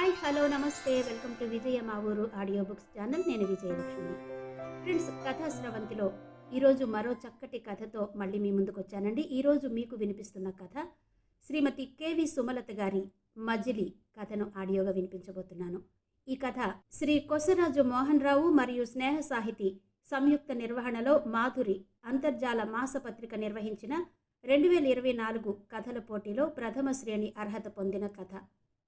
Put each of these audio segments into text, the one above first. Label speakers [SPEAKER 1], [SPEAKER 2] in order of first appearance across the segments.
[SPEAKER 1] Hi hello నమస్తే. Welcome to Vijaya మా ఊరు ఆడియో బుక్స్ ఛానల్. నేను విజయలక్ష్మి. ఫ్రెండ్స్ కథా స్రవంతిలో ఈరోజు మరో చక్కటి కథతో మళ్ళీ మీ ముందుకు వచ్చానండి ఈరోజు మీకు వినిపిస్తున్న కథ శ్రీమతి కేవి సుమలత గారి మజిలి కథను ఆడియోగా వినిపించబోతున్నాను. ఈ కథ శ్రీ కొసరాజు మోహన్ రావు మరియు స్నేహ సాహితి సంయుక్త నిర్వహణలో మాధురి అంతర్జాల మాసపత్రిక నిర్వహించిన రెండు వేల ఇరవై నాలుగు కథల పోటీలో ప్రథమ శ్రేణి అర్హత పొందిన కథ.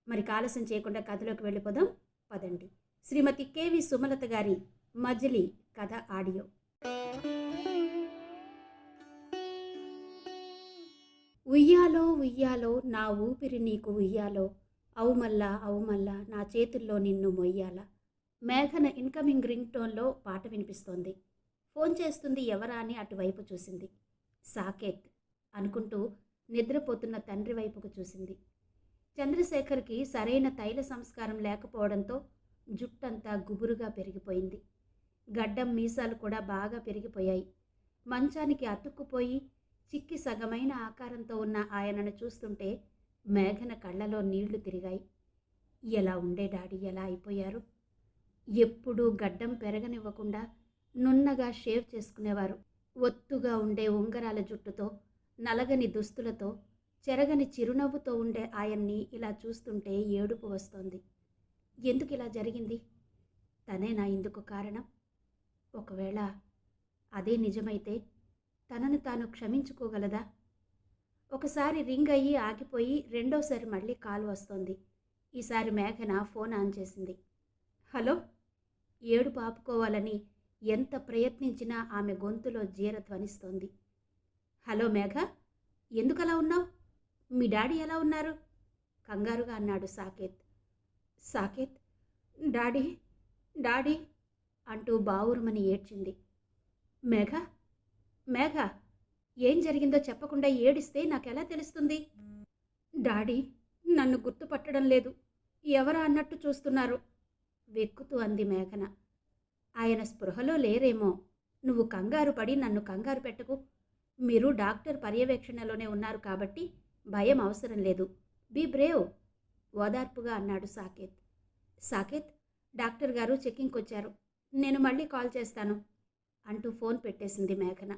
[SPEAKER 1] మరి ఆలస్యం చేయకుండా కథలోకి వెళ్ళిపోదాం. పదండి. శ్రీమతి కేవి సుమలత గారి మజిలీ కథ ఆడియో. ఉయ్యాలో ఉయ్యాలో నా ఊపిరి నీకు ఉయ్యాలో అవుమల్లా అవుమల్లా నా చేతుల్లో నిన్ను మొయ్యాల. మేఘన ఇన్కమింగ్ రింగ్ టోన్లో పాట వినిపిస్తోంది. ఫోన్ చేస్తుంది ఎవరా అని అటువైపు చూసింది. సాకేత్ అనుకుంటూ నిద్రపోతున్న తండ్రి వైపుకు చూసింది. చంద్రశేఖర్కి సరైన తైల సంస్కారం లేకపోవడంతో జుట్టంతా గుబురుగా పెరిగిపోయింది. గడ్డం మీసాలు కూడా బాగా పెరిగిపోయాయి. మంచానికి అతుక్కుపోయి చిక్కి సగమైన ఆకారంతో ఉన్న ఆయనను చూస్తుంటే మేఘన కళ్ళలో నీళ్ళు తిరిగాయి. ఎలా ఉండే డాడీ? ఎలా అయిపోయారు? ఎప్పుడూ గడ్డం పెరగనివ్వకుండా నున్నగా షేవ్ చేసుకునేవారు. ఒత్తుగా ఉండే ఉంగరాల జుట్టుతో నలగని దుస్తులతో చెరగని చిరునవ్వుతో ఉండే ఆయన్ని ఇలా చూస్తుంటే ఏడుపు వస్తోంది. ఎందుకు ఇలా జరిగింది? తనే నా ఇందుకు కారణం? ఒకవేళ అదే నిజమైతే తనను తాను క్షమించుకోగలదా? ఒకసారి రింగ్ అయ్యి ఆగిపోయి రెండోసారి మళ్ళీ కాల్ వస్తోంది. ఈసారి మేఘన ఫోన్ ఆన్ చేసింది. హలో? ఏడుపు ఆపుకోవాలని ఎంత ప్రయత్నించినా ఆమె గొంతులో జీర ధ్వనిస్తోంది. హలో మేఘ ఎందుకలా ఉన్నావు? మీ డాడీ ఎలా ఉన్నారు? కంగారుగా అన్నాడు సాకేత్. సాకేత్ డాడీ డాడీ అంటూ బావురుమని ఏడ్చింది. మేఘ మేఘ ఏం జరిగిందో చెప్పకుండా ఏడిస్తే నాకెలా తెలుస్తుంది? డాడీ నన్ను గుర్తుపట్టడం లేదు. ఎవరా అన్నట్టు చూస్తున్నారు? వెక్కుతూ అంది మేఘన. ఆయన స్పృహలో లేరేమో. నువ్వు కంగారు పడి నన్ను కంగారు పెట్టకు. మీరు డాక్టర్ పర్యవేక్షణలోనే ఉన్నారు కాబట్టి భయం అవసరం లేదు. Be brave! ఓదార్పుగా అన్నాడు సాకేత్. సాకేత్ డాక్టర్ గారు చెక్కింగ్కి వచ్చారు నేను మళ్ళీ కాల్ చేస్తాను అంటూ ఫోన్ పెట్టేసింది మేఘన.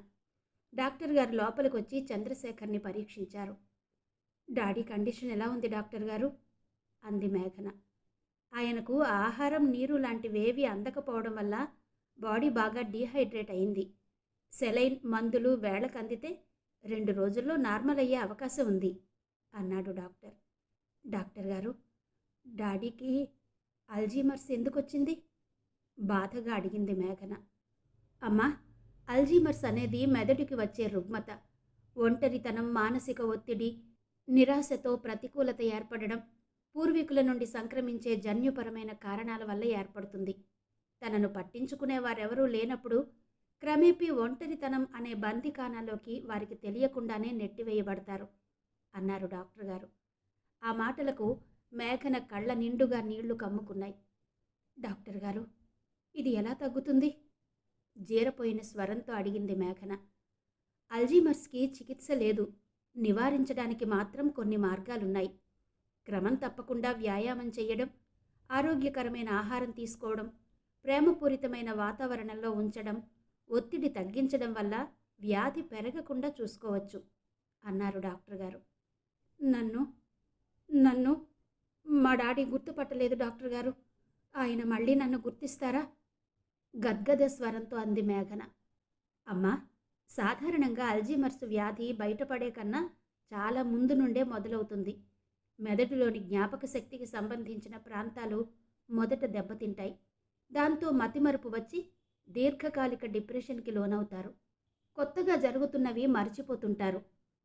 [SPEAKER 1] డాక్టర్ గారు లోపలికి వచ్చి చంద్రశేఖర్ని పరీక్షించారు. డాడీ కండిషన్ ఎలా ఉంది డాక్టర్ గారు? అంది మేఘన. ఆయనకు ఆహారం నీరు లాంటివేవి అందకపోవడం వల్ల బాడీ బాగా డీహైడ్రేట్ అయింది. సెలైన్ మందులు వేళకు అందితే రెండు రోజుల్లో నార్మల్ అయ్యే అవకాశం ఉంది అన్నాడు డాక్టర్. డాక్టర్ గారు డాడీకి అల్జీమర్స్ ఎందుకు వచ్చింది బాధగా అడిగింది మేఘన. అమ్మా అల్జీమర్స్ అనేది మెదడుకి వచ్చే రుగ్మత ఒంటరితనం మానసిక ఒత్తిడి నిరాశతో ప్రతికూలత ఏర్పడడం పూర్వీకుల నుండి సంక్రమించే జన్యుపరమైన కారణాల వల్ల ఏర్పడుతుంది. తనను పట్టించుకునే వారెవరూ లేనప్పుడు క్రమేపీ ఒంటరితనం అనే బందికానాలోకి వారికి తెలియకుండానే నెట్టివేయబడతారు అన్నారు డాక్టర్ గారు. ఆ మాటలకు మేఘన కళ్ళ నిండుగా నీళ్ళు కమ్ముకున్నాయి. డాక్టర్ గారు ఇది ఎలా తగ్గుతుంది? జీరపోయిన స్వరంతో అడిగింది మేఘన. అల్జీమర్స్కి చికిత్స లేదు. నివారించడానికి మాత్రం కొన్ని మార్గాలున్నాయి. క్రమం తప్పకుండా వ్యాయామం చేయడం ఆరోగ్యకరమైన ఆహారం తీసుకోవడం ప్రేమపూరితమైన వాతావరణంలో ఉంచడం ఒత్తిడి తగ్గించడం వల్ల వ్యాధి పెరగకుండా చూసుకోవచ్చు అన్నారు డాక్టర్ గారు. నన్ను నన్ను మా డాడీ గుర్తుపట్టలేదు డాక్టర్ గారు. ఆయన మళ్ళీ నన్ను గుర్తిస్తారా? గద్గద స్వరంతో అంది మేఘన. అమ్మా సాధారణంగా అల్జీమర్స్ వ్యాధి బయటపడే కన్నా చాలా ముందు నుండే మొదలవుతుంది. మెదడులోని జ్ఞాపక శక్తికి సంబంధించిన ప్రాంతాలు మొదట దెబ్బతింటాయి. దాంతో మతిమరుపు వచ్చి దీర్ఘకాలిక డిప్రెషన్కి లోనవుతారు. కొత్తగా జరుగుతున్నవి మర్చిపోతుంటారు.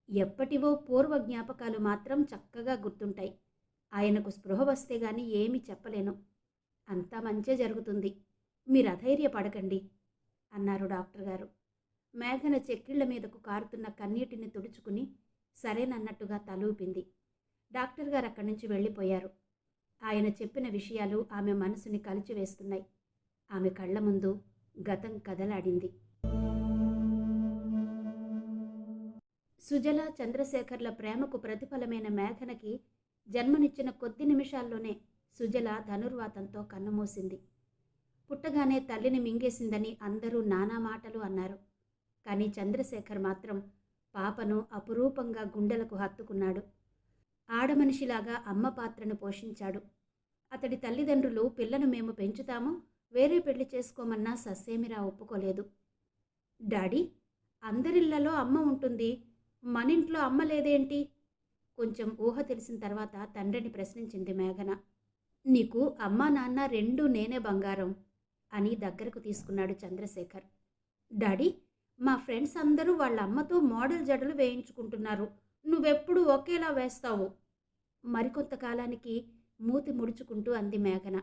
[SPEAKER 1] ఎప్పటివో పూర్వ జ్ఞాపకాలు మాత్రం చక్కగా గుర్తుంటాయి. ఆయనకు స్పృహ వస్తే గాని ఏమీ చెప్పలేను. అంతా మంచే జరుగుతుంది. మీరు అధైర్యపడకండి అన్నారు డాక్టర్ గారు. మేఘన చెక్కిళ్ళ మీదకు కారుతున్న కన్నీటిని తుడుచుకుని సరేనన్నట్టుగా తలూపింది డాక్టర్ గారు అక్కడి నుంచి వెళ్ళిపోయారు. ఆయన చెప్పిన విషయాలు ఆమె మనసుని కలిచివేస్తున్నాయి. ఆమె కళ్ళ ముందు గతం కదలాడింది. సుజల చంద్రశేఖర్ల ప్రేమకు ప్రతిఫలమైన మేఘనకి జన్మనిచ్చిన కొద్ది నిమిషాల్లోనే సుజల ధనుర్వాతంతో కన్నుమూసింది. పుట్టగానే తల్లిని మింగేసిందని అందరూ నానా మాటలు అన్నారు. కానీ చంద్రశేఖర్ మాత్రం పాపను అపురూపంగా గుండెలకు హత్తుకున్నాడు. ఆడమనిషిలాగా అమ్మ పాత్రను పోషించాడు. అతడి తల్లిదండ్రులు పిల్లను మేము పెంచుతాము వేరే పెళ్ళి చేసుకోమన్నా ససేమిరా ఒప్పుకోలేదు. డాడీ అందరిళ్ళలో అమ్మ ఉంటుంది. మనింట్లో అమ్మ లేదేంటి? కొంచెం ఊహ తెలిసిన తర్వాత తండ్రిని ప్రశ్నించింది మేఘన. నీకు అమ్మా నాన్న రెండూ నేనే బంగారం అని దగ్గరకు తీసుకున్నాడు చంద్రశేఖర్. డాడీ మా ఫ్రెండ్స్ అందరూ వాళ్ళ అమ్మతో మోడల్ జడలు వేయించుకుంటున్నారు. నువ్వెప్పుడు ఒకేలా వేస్తావు? మరికొంతకాలానికి మూతి ముడుచుకుంటూ అంది మేఘన.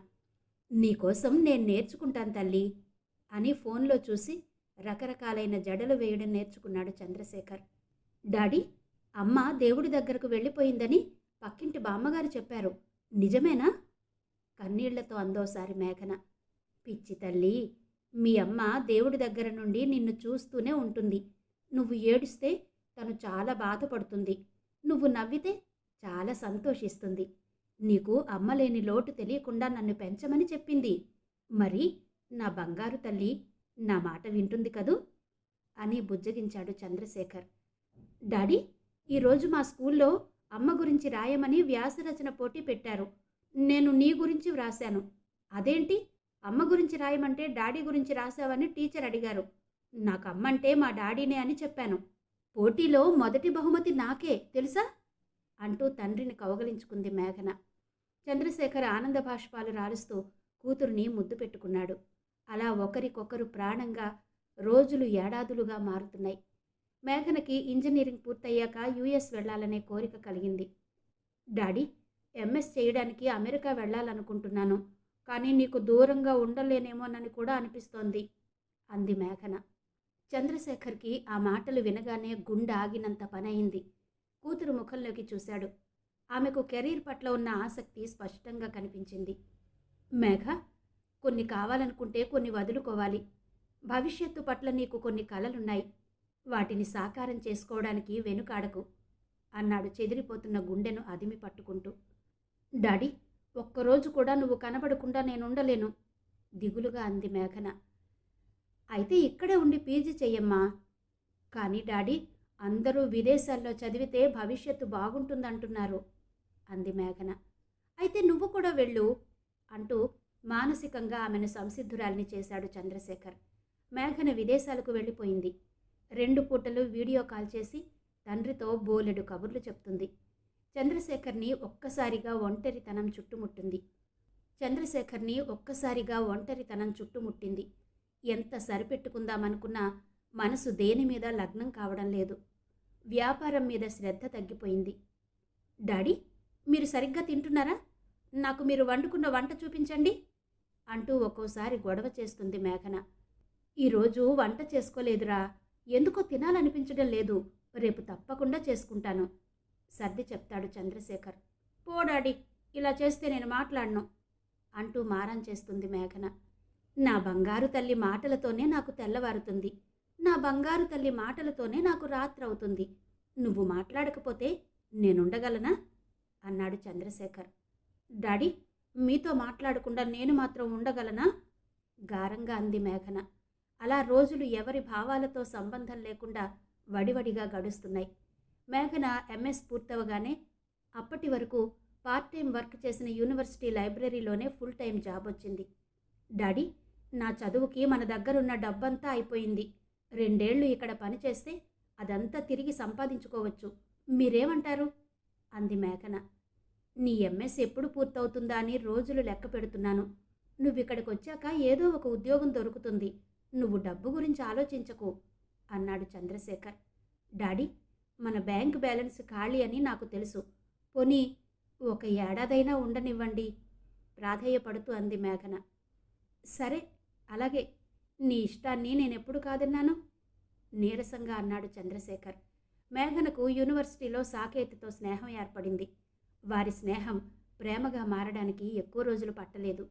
[SPEAKER 1] నీకోసం నేను నేర్చుకుంటాను తల్లి అని ఫోన్లో చూసి రకరకాలైన జడలు వేయడం నేర్చుకున్నాడు చంద్రశేఖర్. డాడీ అమ్మ దేవుడి దగ్గరకు వెళ్ళిపోయిందని పక్కింటి బామ్మగారు చెప్పారు. నిజమేనా? కన్నీళ్ళతో అందోసారి మేఘన. పిచ్చి తల్లి మీ అమ్మ దేవుడి దగ్గర నుండి నిన్ను చూస్తూనే ఉంటుంది. నువ్వు ఏడిస్తే తను చాలా బాధపడుతుంది. నువ్వు నవ్వితే చాలా సంతోషిస్తుంది. నీకు అమ్మలేని లోటు తెలియకుండా నన్ను పెంచమని చెప్పింది. మరి నా బంగారు తల్లి నా మాట వింటుంది కదూ? అని బుజ్జగించాడు చంద్రశేఖర్. డాడీ ఈరోజు మా స్కూల్లో అమ్మ గురించి రాయమని వ్యాసరచన పోటీ పెట్టారు. నేను నీ గురించి వ్రాశాను. అదేంటి? అమ్మ గురించి రాయమంటే డాడీ గురించి రాశావని టీచర్ అడిగారు. నాకు అమ్మంటే మా డాడీనే అని చెప్పాను. పోటీలో మొదటి బహుమతి నాకే తెలుసా? అంటూ తండ్రిని కౌగలించుకుంది మేఘన. చంద్రశేఖర్ ఆనంద భాష్పాలు రాలుస్తూ కూతురిని ముద్దు పెట్టుకున్నాడు. అలా ఒకరికొకరు ప్రాణంగా రోజులు ఏడాదులుగా మారుతున్నాయి. మేఘనకి ఇంజనీరింగ్ పూర్తయ్యాక యుఎస్ వెళ్ళాలనే కోరిక కలిగింది. డాడీ ఎంఎస్ చేయడానికి అమెరికా వెళ్ళాలనుకుంటున్నాను కానీ నీకు దూరంగా ఉండలేనేమోనని కూడా అనిపిస్తోంది అంది మేఘన. చంద్రశేఖర్కి ఆ మాటలు వినగానే గుండె ఆగినంత పనయింది కూతురు ముఖంలోకి చూశాడు. ఆమెకు కెరీర్ పట్ల ఉన్న ఆసక్తి స్పష్టంగా కనిపించింది. మేఘ కొన్ని కావాలనుకుంటే కొన్ని వదులుకోవాలి. భవిష్యత్తు పట్ల నీకు కొన్ని కలలున్నాయి. వాటిని సాకారం చేసుకోవడానికి వెనుకాడకు అన్నాడు చెదిరిపోతున్న గుండెను అదిమి పట్టుకుంటూ. డాడీ ఒక్కరోజు కూడా నువ్వు కనబడకుండా నేనుండలేను దిగులుగా అంది మేఘన. అయితే ఇక్కడే ఉండి పీజీ చెయ్యమ్మా. కానీ డాడీ అందరూ విదేశాల్లో చదివితే భవిష్యత్తు బాగుంటుందంటున్నారు అంది మేఘన. అయితే నువ్వు కూడా వెళ్ళు అంటూ మానసికంగా ఆమెను సంసిద్ధురాల్ని చేశాడు చంద్రశేఖర్. మేఘన విదేశాలకు వెళ్ళిపోయింది. రెండు పూటలు వీడియో కాల్ చేసి తండ్రితో బోలెడు కబుర్లు చెప్తుంది. చంద్రశేఖర్ని ఒక్కసారిగా ఒంటరితనం చుట్టుముట్టింది. చంద్రశేఖర్ని ఒక్కసారిగా ఒంటరితనం చుట్టుముట్టింది. ఎంత సరిపెట్టుకుందామనుకున్నా మనసు దేని మీద లగ్నం కావడం లేదు. వ్యాపారం మీద శ్రద్ధ తగ్గిపోయింది. డాడీ మీరు సరిగ్గా తింటున్నారా? నాకు మీరు వండుకున్న వంట చూపించండి అంటూ ఒక్కోసారి గొడవ చేస్తుంది మేఘన. ఈరోజు వంట చేసుకోలేదురా. ఎందుకో తినాలనిపించడం లేదు. రేపు తప్పకుండా చేసుకుంటాను. సర్ది చెప్తాడు చంద్రశేఖర్. పో డాడీ ఇలా చేస్తే నేను మాట్లాడను అంటూ మారం చేస్తుంది మేఘన. నా బంగారు తల్లి మాటలతోనే నాకు తెల్లవారుతుంది. నా బంగారు తల్లి మాటలతోనే నాకు రాత్రవుతుంది. నువ్వు మాట్లాడకపోతే నేనుండగలనా? అన్నాడు చంద్రశేఖర్. డాడీ మీతో మాట్లాడకుండా నేను మాత్రం ఉండగలనా? గారంగా అంది మేఘన. అలా రోజులు ఎవరి భావాలతో సంబంధం లేకుండా వడివడిగా గడుస్తున్నాయి. మేఘన ఎంఎస్ పూర్తవగానే అప్పటి వరకు పార్ట్ టైం వర్క్ చేసిన యూనివర్సిటీ లైబ్రరీలోనే ఫుల్ టైం జాబ్ వచ్చింది డాడీ నా చదువుకి మన దగ్గరున్న డబ్బంతా అయిపోయింది. రెండేళ్ళు ఇక్కడ పనిచేస్తే అదంతా తిరిగి సంపాదించుకోవచ్చు. మీరేమంటారు? అంది మేఘన. నీ ఎంఎస్ ఎప్పుడు పూర్తవుతుందా అని రోజులు లెక్క పెడుతున్నాను. నువ్విక్కడికి వచ్చాక ఏదో ఒక ఉద్యోగం దొరుకుతుంది. నువ్వు డబ్బు గురించి ఆలోచించకు అన్నాడు చంద్రశేఖర్. డాడీ మన బ్యాంక్ బ్యాలెన్స్ ఖాళీ అని నాకు తెలుసు. పోనీ ఒక ఏడాదైనా ఉండనివ్వండి. ప్రాధేయపడుతూ అంది మేఘన. సరే అలాగే. నీ ఇష్టాన్ని నేనెప్పుడు కాదన్నాను? నీరసంగా అన్నాడు చంద్రశేఖర్. మేఘనకు యూనివర్సిటీలో సాకేత్తో స్నేహం ఏర్పడింది. వారి స్నేహం ప్రేమగా మారడానికి ఎక్కువ రోజులు పట్టలేదు.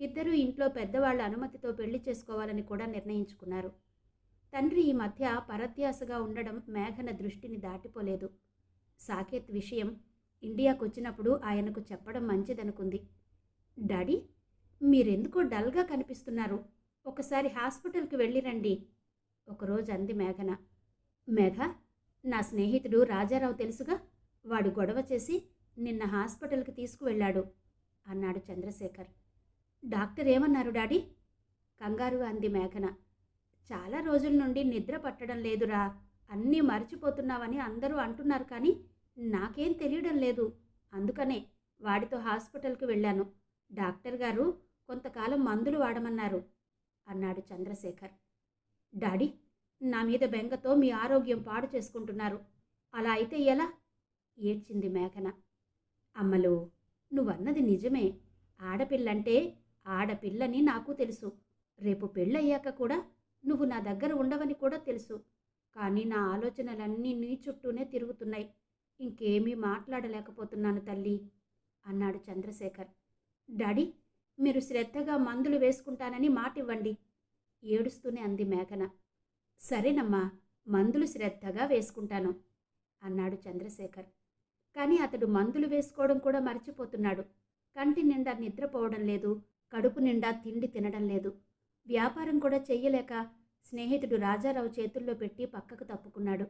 [SPEAKER 1] ఇద్దరూ ఇంట్లో పెద్దవాళ్ళ అనుమతితో పెళ్ళి చేసుకోవాలని కూడా నిర్ణయించుకున్నారు. తండ్రి ఈ మధ్య పరధ్యాసగా ఉండడం మేఘన దృష్టిని దాటిపోలేదు. సాకేత్ విషయం ఇండియాకు వచ్చినప్పుడు ఆయనకు చెప్పడం మంచిదనుకుంది. డాడీ మీరెందుకో డల్గా కనిపిస్తున్నారు? ఒకసారి హాస్పిటల్కి వెళ్ళి రండి ఒకరోజు అంది మేఘన. మేఘ నా స్నేహితుడు రాజారావు తెలుసుగా? వాడు గొడవ చేసి నిన్న హాస్పిటల్కి తీసుకువెళ్ళాడు అన్నాడు చంద్రశేఖర్. డాక్టర్ ఏమన్నారు డాడీ? కంగారు అంది మేఘన. చాలా రోజుల నుండి నిద్ర పట్టడం లేదురా. అన్నీ మర్చిపోతున్నావని అందరూ అంటున్నారు కానీ నాకేం తెలియడం లేదు. అందుకనే వాడితో హాస్పిటల్కి వెళ్ళాను. డాక్టర్ గారు కొంతకాలం మందులు వాడమన్నారు. అన్నాడు చంద్రశేఖర్. డాడీ నా మీద బెంగతో మీ ఆరోగ్యం పాడు చేసుకుంటున్నారు. అలా అయితే ఎలా? ఏడ్చింది మేఘన. అమ్మలు నువ్వన్నది నిజమే. ఆడపిల్లంటే ఆడపిల్లని నాకు తెలుసు. రేపు పెళ్ళయ్యాక కూడా నువ్వు నా దగ్గర ఉండవని కూడా తెలుసు. కానీ నా ఆలోచనలన్నీ నీ చుట్టూనే తిరుగుతున్నాయి. ఇంకేమీ మాట్లాడలేకపోతున్నాను తల్లి అన్నాడు చంద్రశేఖర్. డాడీ మీరు శ్రద్ధగా మందులు వేసుకుంటానని మాట ఇవ్వండి ఏడుస్తూనే అంది మేఘన. సరేనమ్మా మందులు శ్రద్ధగా వేసుకుంటాను అన్నాడు చంద్రశేఖర్. కానీ అతడు మందులు వేసుకోవడం కూడా మర్చిపోతున్నాడు. కంటి నిండా నిద్రపోవడం లేదు కడుపు నిండా తిండి తినడం లేదు. వ్యాపారం కూడా చెయ్యలేక స్నేహితుడు రాజారావు చేతుల్లో పెట్టి పక్కకు తప్పుకున్నాడు.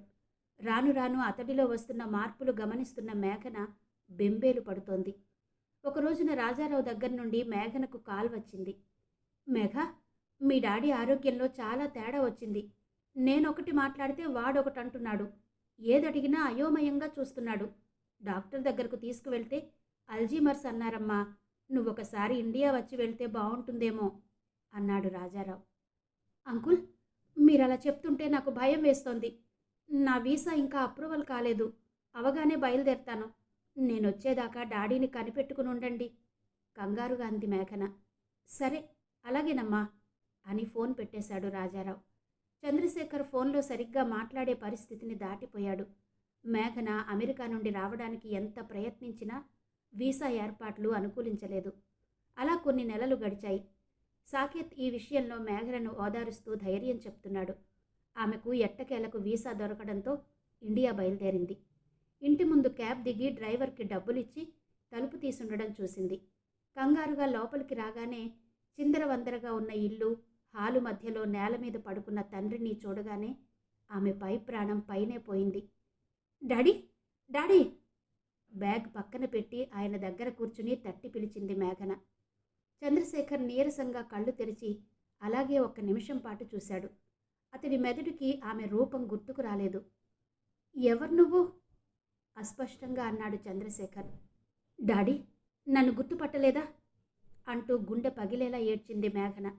[SPEAKER 1] రాను రాను అతడిలో వస్తున్న మార్పులు గమనిస్తున్న మేఘన బెంబేలు పడుతోంది. ఒక రోజున రాజారావు దగ్గర నుండి మేఘనకు కాల్ వచ్చింది. మేఘ మీ డాడీ ఆరోగ్యంలో చాలా తేడా వచ్చింది. నేనొకటి మాట్లాడితే వాడొకటి అంటున్నాడు. ఏదడిగినా అయోమయంగా చూస్తున్నాడు. డాక్టర్ దగ్గరకు తీసుకువెళ్తే అల్జీమర్స్ అన్నారమ్మా నువ్వొకసారి ఇండియా వచ్చి వెళ్తే బాగుంటుందేమో అన్నాడు రాజారావు. అంకుల్ మీరు అలా చెప్తుంటే నాకు భయం వేస్తోంది. నా వీసా ఇంకా అప్రూవల్ కాలేదు. అవగానే బయలుదేరుతాను. నేను వచ్చేదాకా డాడీని కనిపెట్టుకుని ఉండండి. కంగారుగా అంది మేఘన. సరే అలాగేనమ్మా అని ఫోన్ పెట్టేశాడు రాజారావు. చంద్రశేఖర్ ఫోన్లో సరిగ్గా మాట్లాడే పరిస్థితిని దాటిపోయాడు. మేఘన అమెరికా నుండి రావడానికి ఎంత ప్రయత్నించినా వీసా ఏర్పాట్లు అనుకూలించలేదు. అలా కొన్ని నెలలు గడిచాయి. సాకేత్ ఈ విషయంలో మేఘనను ఓదారుస్తూ ధైర్యం చెప్తున్నాడు. ఆమెకు ఎట్టకేలకు వీసా దొరకడంతో ఇండియా బయలుదేరింది. ఇంటి ముందు క్యాబ్ దిగి డ్రైవర్కి డబ్బులిచ్చి తలుపు తీసుండడం చూసింది. కంగారుగా లోపలికి రాగానే చిందరవందరగా ఉన్న ఇల్లు హాలు మధ్యలో నేల మీద పడుకున్న తండ్రిని చూడగానే ఆమె పై ప్రాణం పైనే పోయింది. డాడీ! డాడీ! బ్యాగ్ పక్కన పెట్టి ఆయన దగ్గర కూర్చుని తట్టి పిలిచింది మేఘన. చంద్రశేఖర్ నీరసంగా కళ్ళు తెరిచి అలాగే ఒక్క నిమిషం పాటు చూశాడు. అతడి మెదడుకి ఆమె రూపం గుర్తుకు రాలేదు. ఎవరు నువ్వు? అస్పష్టంగా అన్నాడు చంద్రశేఖర్. డాడీ నన్ను గుర్తుపట్టలేదా? అంటూ గుండె పగిలేలా ఏడ్చింది మేఘన.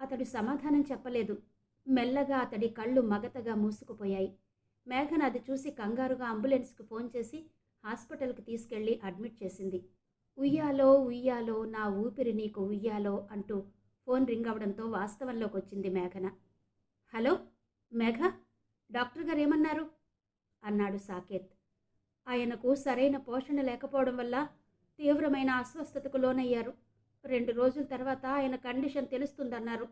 [SPEAKER 1] అతడు సమాధానం చెప్పలేదు. మెల్లగా అతడి కళ్ళు మగతగా మూసుకుపోయాయి. మేఘన అది చూసి కంగారుగా అంబులెన్స్కి ఫోన్ చేసి హాస్పిటల్కి తీసుకెళ్ళి అడ్మిట్ చేసింది. ఉయ్యాలో ఉయ్యాలో నా ఊపిరి నీకు ఉయ్యాలో అంటూ ఫోన్ రింగ్ అవడంతో వాస్తవంలోకి వచ్చింది మేఘన. హలో మేఘ డాక్టర్ గారు ఏమన్నారు? అన్నాడు సాకేత్. ఆయనకు సరైన పోషణ లేకపోవడం వల్ల తీవ్రమైన అస్వస్థతకు లోనయ్యారు. రెండు రోజుల తర్వాత ఆయన కండిషన్ తెలుస్తుందన్నారు.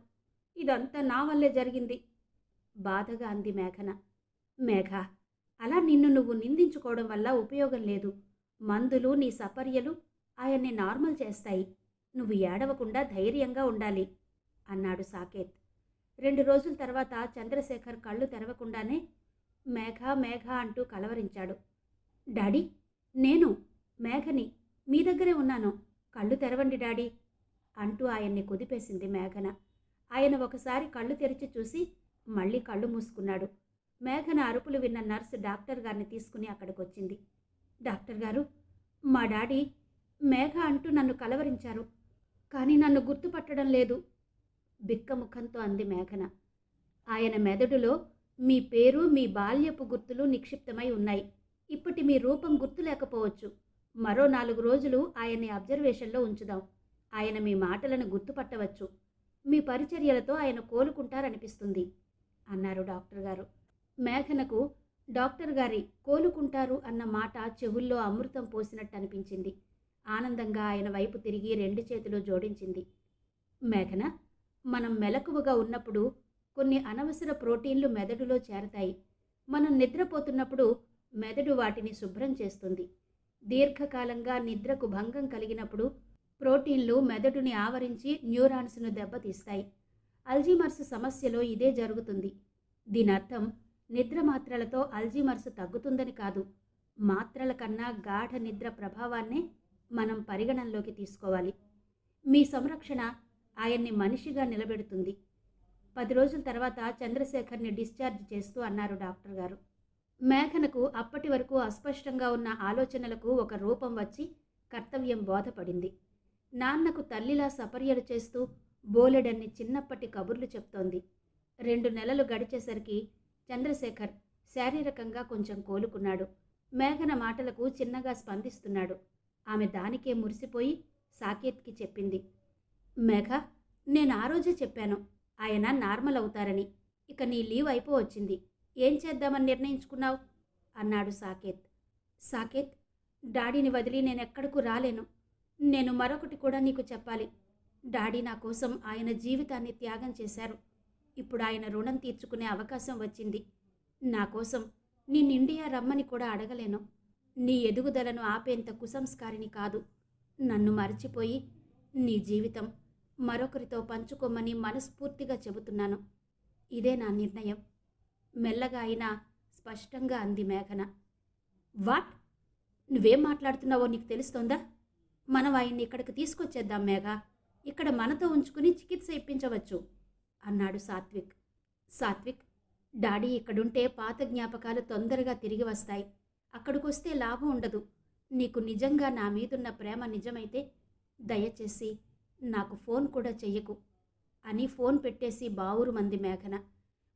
[SPEAKER 1] ఇదంతా నా వల్లే జరిగింది. బాధగా అంది మేఘన. మేఘ అలా నిన్ను నువ్వు నిందించుకోవడం వల్ల ఉపయోగం లేదు. మందులు నీ సపర్యలు ఆయన్ని నార్మల్ చేస్తాయి. నువ్వు ఏడవకుండా ధైర్యంగా ఉండాలి అన్నాడు సాకేత్. రెండు రోజుల తర్వాత చంద్రశేఖర్ కళ్ళు తెరవకుండానే మేఘ మేఘ అంటూ కలవరించాడు. డాడీ నేను మేఘని మీ దగ్గరే ఉన్నాను. కళ్ళు తెరవండి డాడీ అంటూ ఆయన్ని కుదిపేసింది మేఘన. ఆయన ఒకసారి కళ్ళు తెరిచి చూసి మళ్ళీ కళ్ళు మూసుకున్నాడు. మేఘన అరుపులు విన్న నర్సు డాక్టర్ గారిని తీసుకుని అక్కడికి వచ్చింది డాక్టర్ గారు మా డాడీ మేఘ అంటూ నన్ను కలవరించారు కానీ నన్ను గుర్తుపట్టడం లేదు బిక్కముఖంతో అంది మేఘన. ఆయన మెదడులో మీ పేరు మీ బాల్యపు గుర్తులు నిక్షిప్తమై ఉన్నాయి. ఇప్పటి మీ రూపం గుర్తు లేకపోవచ్చు. మరో నాలుగు రోజులు ఆయన్ని అబ్జర్వేషన్లో ఉంచుదాం. ఆయన మీ మాటలను గుర్తుపట్టవచ్చు. మీ పరిచర్యలతో ఆయన కోలుకుంటారనిపిస్తుంది అన్నారు డాక్టర్ గారు. మేఘనకు డాక్టర్ గారి కోలుకుంటారు అన్న మాట చెవుల్లో అమృతం పోసినట్టు అనిపించింది ఆనందంగా ఆయన వైపు తిరిగి రెండు చేతులు జోడించింది. మేఘన మనం మెలకువగా ఉన్నప్పుడు కొన్ని అనవసర ప్రోటీన్లు మెదడులో చేరతాయి. మనం నిద్రపోతున్నప్పుడు మెదడు వాటిని శుభ్రం చేస్తుంది. దీర్ఘకాలంగా నిద్రకు భంగం కలిగినప్పుడు ప్రోటీన్లు మెదడుని ఆవరించి న్యూరాన్స్ను దెబ్బతీస్తాయి. అల్జీమర్స్ సమస్యలో ఇదే జరుగుతుంది. దీని అర్థం నిద్ర మాత్రలతో అల్జీమర్స్ తగ్గుతుందని కాదు. మాత్రల కన్నా గాఢ నిద్ర ప్రభావాన్నే మనం పరిగణనలోకి తీసుకోవాలి. మీ సంరక్షణ ఆయన్ని మనిషిగా నిలబెడుతుంది. పది రోజుల తర్వాత చంద్రశేఖర్ని డిశ్చార్జ్ చేస్తూ అన్నారు డాక్టర్ గారు. మేఘనకు అప్పటి వరకు అస్పష్టంగా ఉన్న ఆలోచనలకు ఒక రూపం వచ్చి కర్తవ్యం బోధపడింది. నాన్నకు తల్లిలా సపర్యలు చేస్తూ బోలెడన్ని చిన్నప్పటి కబుర్లు చెప్తోంది. రెండు నెలలు గడిచేసరికి చంద్రశేఖర్ శారీరకంగా కొంచెం కోలుకున్నాడు. మేఘన మాటలకు చిన్నగా స్పందిస్తున్నాడు. ఆమె దానికే మురిసిపోయి సాకేత్కి చెప్పింది. మేఘ నేను ఆ రోజే చెప్పాను. ఆయన నార్మల్ అవుతారని. ఇక నీ లీవ్ అయిపోవచ్చింది ఏం చేద్దామని నిర్ణయించుకున్నావు? అన్నాడు సాకేత్. సాకేత్ డాడీని వదిలి నేను ఎక్కడకు రాలేను. నేను మరొకటి కూడా నీకు చెప్పాలి. డాడీ నా కోసం ఆయన జీవితాన్ని త్యాగం చేశారు. ఇప్పుడు ఆయన రుణం తీర్చుకునే అవకాశం వచ్చింది. నా కోసం నిన్ను ఇండియా రమ్మని కూడా అడగలేను. నీ ఎదుగుదలను ఆపేంత కుసంస్కారిని కాదు. నన్ను మరచిపోయి నీ జీవితం మరొకరితో పంచుకోమని మనస్ఫూర్తిగా చెబుతున్నాను. ఇదే నా నిర్ణయం. మెల్లగా అయినా స్పష్టంగా అంది మేఘన. వాట్? నువ్వేం మాట్లాడుతున్నావో నీకు తెలుస్తోందా? మనం ఆయన్ని ఇక్కడికి తీసుకొచ్చేద్దాం మేఘ. ఇక్కడ మనతో ఉంచుకుని చికిత్స ఇప్పించవచ్చు అన్నాడు సాత్విక్. సాత్విక్ డాడీ ఇక్కడుంటే పాత జ్ఞాపకాలు తొందరగా తిరిగి వస్తాయి. అక్కడికొస్తే లాభం ఉండదు. నీకు నిజంగా నా మీదున్న ప్రేమ నిజమైతే దయచేసి నాకు ఫోన్ కూడా చెయ్యకు అని ఫోన్ పెట్టేసి బావురు మంది మేఘన.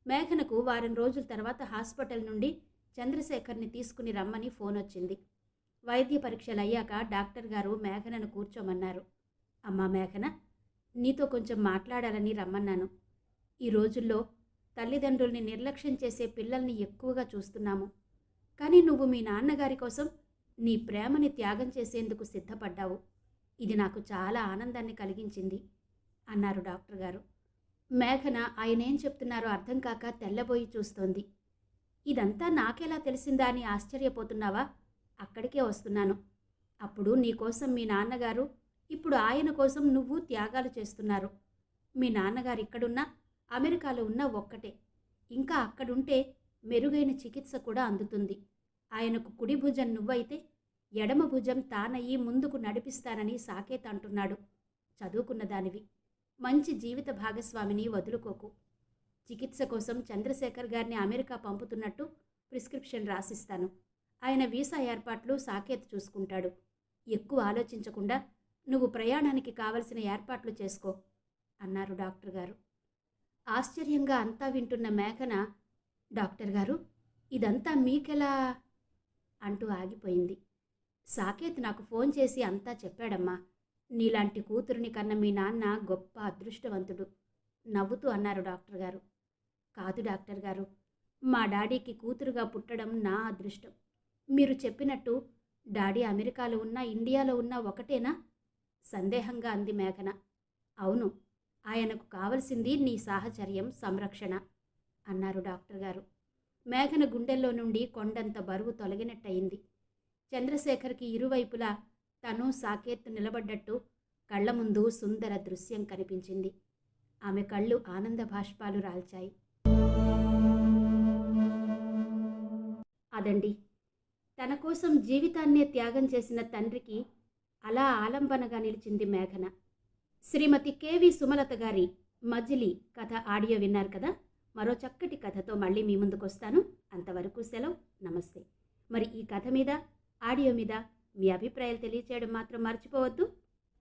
[SPEAKER 1] మేఘనకు వారం రోజుల తర్వాత హాస్పిటల్ నుండి చంద్రశేఖర్ని తీసుకుని రమ్మని ఫోన్ వచ్చింది. వైద్య పరీక్షలు అయ్యాక డాక్టర్ గారు మేఘనను కూర్చోమన్నారు. అమ్మా మేఘన నీతో కొంచెం మాట్లాడాలని రమ్మన్నాను. ఈ రోజుల్లో తల్లిదండ్రుల్ని నిర్లక్ష్యం చేసే పిల్లల్ని ఎక్కువగా చూస్తున్నాము. కానీ నువ్వు మీ నాన్నగారి కోసం నీ ప్రేమని త్యాగం చేసేందుకు సిద్ధపడ్డావు. ఇది నాకు చాలా ఆనందాన్ని కలిగించింది అన్నారు డాక్టర్ గారు. మేఘన ఆయన ఏం చెప్తున్నారో అర్థం కాక తెల్లబోయి చూస్తోంది. ఇదంతా నాకెలా తెలిసిందా అని ఆశ్చర్యపోతున్నావా? అక్కడికే వస్తున్నాను. అప్పుడు నీకోసం మీ నాన్నగారు ఇప్పుడు ఆయన కోసం నువ్వు త్యాగాలు చేస్తున్నారు. మీ నాన్నగారు ఇక్కడున్నా అమెరికాలో ఉన్న ఒక్కటే. ఇంకా అక్కడుంటే మెరుగైన చికిత్స కూడా అందుతుంది. ఆయనకు కుడి భుజం నువ్వైతే ఎడమ భుజం తానయ్యి ముందుకు నడిపిస్తానని సాకేత్ అంటున్నాడు. చదువుకున్న దానివి. మంచి జీవిత భాగస్వామిని వదులుకోకు. చికిత్స కోసం చంద్రశేఖర్ గారిని అమెరికా పంపుతున్నట్టు ప్రిస్క్రిప్షన్ రాసిస్తాను. ఆయన వీసా ఏర్పాట్లు సాకేత్ చూసుకుంటాడు. ఎక్కువ ఆలోచించకుండా నువ్వు ప్రయాణానికి కావలసిన ఏర్పాట్లు చేసుకో అన్నారు డాక్టర్ గారు. ఆశ్చర్యంగా అంతా వింటున్న మేఘన డాక్టర్ గారు ఇదంతా మీకెలా? అంటూ ఆగిపోయింది. సాకేత్ నాకు ఫోన్ చేసి అంతా చెప్పాడమ్మా. నీలాంటి కూతురుని కన్న మీ నాన్న గొప్ప అదృష్టవంతుడు. నవ్వుతూ అన్నారు డాక్టర్ గారు. కాదు డాక్టర్ గారు మా డాడీకి కూతురుగా పుట్టడం నా అదృష్టం. మీరు చెప్పినట్టు డాడీ అమెరికాలో ఉన్న ఇండియాలో ఉన్న ఒకటేనా? సందేహంగా అంది మేఘన. అవును ఆయనకు కావలసింది నీ సాహచర్యం సంరక్షణ అన్నారు డాక్టర్ గారు. మేఘన గుండెల్లో నుండి కొండంత బరువు తొలగినట్టయింది. చంద్రశేఖర్కి ఇరువైపులా తను సాకేత్ నిలబడ్డట్టు కళ్ళ ముందు సుందర దృశ్యం కనిపించింది. ఆమె కళ్ళు ఆనంద భాష్పాలు రాల్చాయి. అదండి. తన కోసం జీవితాన్నే త్యాగం చేసిన తండ్రికి అలా ఆలంబనగా నిలిచింది మేఘన. శ్రీమతి కేవి సుమలత గారి మజిలి కథ ఆడియో విన్నారు కదా? మరో చక్కటి కథతో మళ్ళీ మీ ముందుకు వస్తాను అంతవరకు సెలవు. నమస్తే. మరి ఈ కథ మీద ఆడియో మీద మీ అభిప్రాయాలు తెలియచేయడం మాత్రం మర్చిపోవద్దు.